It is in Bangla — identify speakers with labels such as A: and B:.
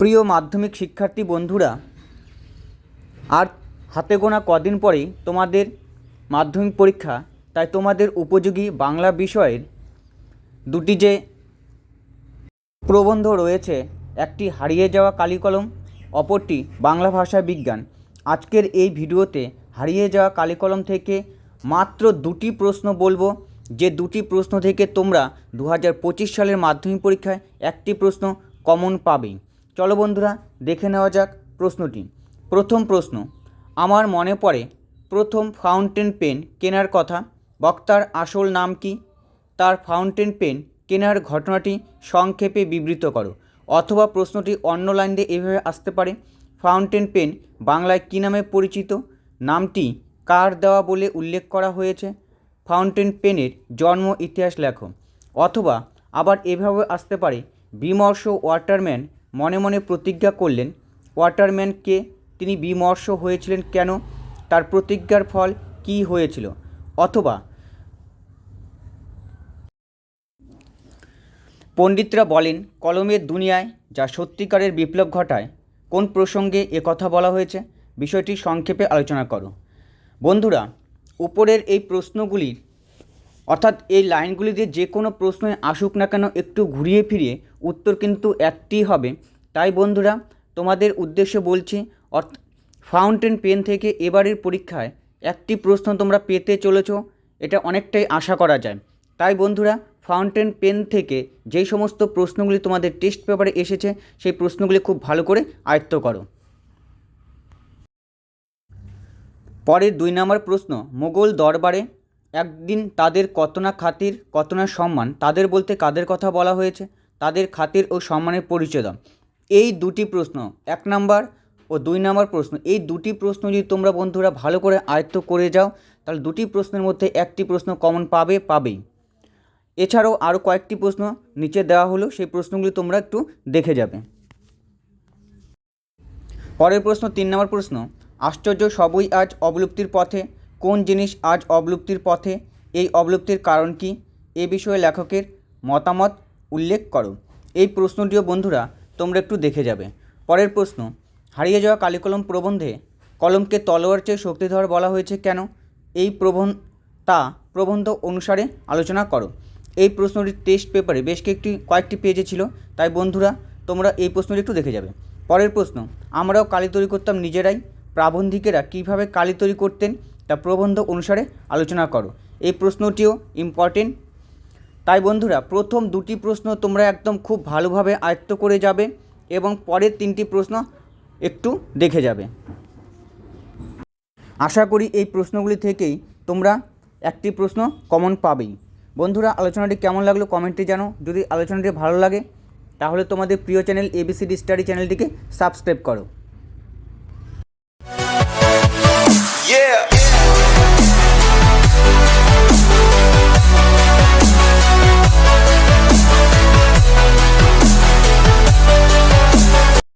A: প্রিয় মাধ্যমিক শিক্ষার্থী বন্ধুরা, আর হাতে গোনা কদিন পরেই তোমাদের মাধ্যমিক পরীক্ষা, তাই তোমাদের উপযোগী বাংলা বিষয়ের দুটি যে প্রবন্ধ রয়েছে, একটি হারিয়ে যাওয়া কালিকলম, অপরটি বাংলা ভাষা বিজ্ঞান। আজকের এই ভিডিওতে হারিয়ে যাওয়া কালিকলম থেকে মাত্র দুটি প্রশ্ন বলব। যে দুটি প্রশ্ন থেকে তোমরা দু হাজার পঁচিশ সালের মাধ্যমিক পরীক্ষায় একটি প্রশ্ন কমন পাবেই চলো বন্ধুরা দেখে নেওয়া যাক প্রশ্নটি। প্রথম প্রশ্ন, আমার মনে পড়ে প্রথম ফাউন্টেন পেন কেনার কথা, বক্তার আসল নাম কি? তার ফাউন্টেন পেন কেনার ঘটনাটি সংক্ষেপে বিবৃত করো, অথবা প্রশ্নটি অন্য লাইন দিয়ে এভাবে আসতে পারে। ফাউন্টেন পেন বাংলায় কী নামে পরিচিত? নামটি কার দেওয়া বলে উল্লেখ করা হয়েছে? ফাউন্টেন পেনের জন্ম ইতিহাস লেখো, অথবা আবার এভাবে আসতে পারে, বিমর্ষ ওয়াটারম্যান মনে মনে প্রতিজ্ঞা করলেন ওয়াটারম্যানকে তিনি বিমর্ষ হয়েছিলেন কেন? তার প্রতিজ্ঞার ফল কী হয়েছিল? অথবা পণ্ডিতরা বলেন, কলমের দুনিয়ায় যা সত্যিকারের বিপ্লব ঘটায়, কোন প্রসঙ্গে এ কথা বলা হয়েছে? বিষয়টি সংক্ষেপে আলোচনা করো। বন্ধুরা, উপরের এই প্রশ্নগুলির অর্থাৎ এই লাইনগুলি দিয়ে যে কোনো প্রশ্নই আসুক না কেন, একটু ঘুরিয়ে ফিরিয়ে উত্তর কিন্তু একটিই হবে। তাই বন্ধুরা, তোমাদের উদ্দেশ্য বলছি, অর্থ ফাউন্টেন পেন থেকে এবারের পরীক্ষায় একটি প্রশ্ন তোমরা পেতে চলেছো, এটা অনেকটাই আশা করা যায়। তাই বন্ধুরা ফাউন্টেন পেন থেকে যেই সমস্ত প্রশ্নগুলি তোমাদের টেস্ট পেপারে এসেছে, সেই প্রশ্নগুলি খুব ভালো করে আয়ত্ত করো। পরের দুই নম্বর প্রশ্ন, মোগল দরবারে একদিন তাদের কত না খাতির কত না সম্মান, তাদের বলতে কাদের কথা বলা হয়েছে? তাদের খাতির ও সম্মানের পরিচয় দাও। এই দুটি প্রশ্ন, এক নাম্বার ও দুই নাম্বার প্রশ্ন, এই দুটি প্রশ্ন যদি তোমরা বন্ধুরা ভালো করে আয়ত্ত করে যাও, তাহলে দুটি প্রশ্নের মধ্যে একটি প্রশ্ন কমন পাবে, পাবেই। এছাড়াও আরও কয়েকটি প্রশ্ন নিচে দেওয়া হলো, সেই প্রশ্নগুলি তোমরা একটু দেখে যাবে। পরের প্রশ্ন, তিন নম্বর প্রশ্ন, আশ্চর্য সবই আজ অবলুপ্তির পথে কোন জিনিস আজ অবলুপ্তির পথে? এই অবলুপ্তির কারণ কি? এ বিষয়ে লেখকের মতামত উল্লেখ করো। এই প্রশ্নটিও বন্ধুরা তোমরা একটু দেখে যাবে। পরের প্রশ্ন, হারিয়ে যাওয়া কালিকলম প্রবন্ধে কলমকে তলোয়ার চেয়ে শক্তিধর বলা হয়েছে কেন? এই প্রবন্ধ তা প্রবন্ধ অনুসারে আলোচনা করো। এই প্রশ্নটি টেস্ট পেপারে বেশ কয়েকটি কয়েকটি পেজে ছিল, তাই বন্ধুরা তোমরা এই প্রশ্নটি একটু দেখে যাবে। পরের প্রশ্ন, আমরাও কালি তৈরি করতাম নিজেরাই। প্রাবন্ধিকেরা কীভাবে কালি তৈরি করতেন তা প্রবন্ধ অনুসারে আলোচনা করো। এই প্রশ্নটিও ইম্পর্টেন্ট তাই বন্ধুরা, প্রথম দুটি প্রশ্ন তোমরা একদম খুব ভালোভাবে আয়ত্ত করে যাবে এবং পরের তিনটি প্রশ্ন একটু দেখে যাবে। আশা করি এই প্রশ্নগুলি থেকেই তোমরা একটি প্রশ্ন কমন পাবেই। বন্ধুরা, আলোচনাটি কেমন লাগল কমেন্টে জানো যদি আলোচনাটি ভালো লাগে, তাহলে তোমাদের প্রিয় চ্যানেল এবিসিডি স্টাডি চ্যানেলটিকে সাবস্ক্রাইব করো।